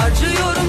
Harcıyorum